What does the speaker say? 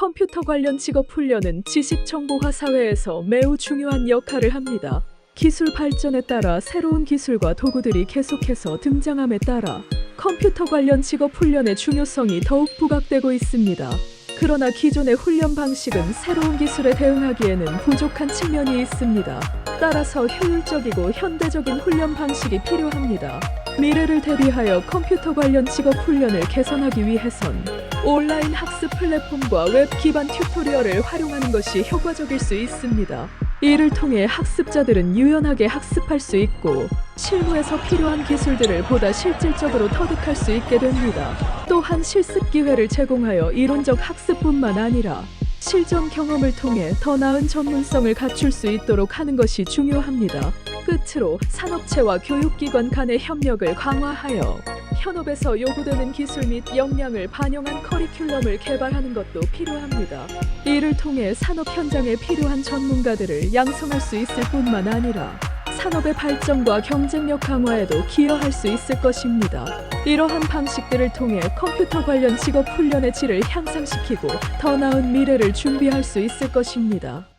컴퓨터 관련 직업 훈련은 지식 정보화 사회에서 매우 중요한 역할을 합니다. 기술 발전에 따라 새로운 기술과 도구들이 계속해서 등장함에 따라 컴퓨터 관련 직업 훈련의 중요성이 더욱 부각되고 있습니다. 그러나 기존의 훈련 방식은 새로운 기술에 대응하기에는 부족한 측면이 있습니다. 따라서 효율적이고 현대적인 훈련 방식이 필요합니다. 미래를 대비하여 컴퓨터 관련 직업 훈련을 개선하기 위해선 온라인 학습 플랫폼과 웹 기반 튜토리얼을 활용하는 것이 효과적일 수 있습니다. 이를 통해 학습자들은 유연하게 학습할 수 있고 실무에서 필요한 기술들을 보다 실질적으로 터득할 수 있게 됩니다. 또한 실습 기회를 제공하여 이론적 학습뿐만 아니라 실전 경험을 통해 더 나은 전문성을 갖출 수 있도록 하는 것이 중요합니다. 끝으로 산업체와 교육기관 간의 협력을 강화하여 현업에서 요구되는 기술 및 역량을 반영한 커리큘럼을 개발하는 것도 필요합니다. 이를 통해 산업 현장에 필요한 전문가들을 양성할 수 있을 뿐만 아니라 산업의 발전과 경쟁력 강화에도 기여할 수 있을 것입니다. 이러한 방식들을 통해 컴퓨터 관련 직업 훈련의 질을 향상시키고 더 나은 미래를 준비할 수 있을 것입니다.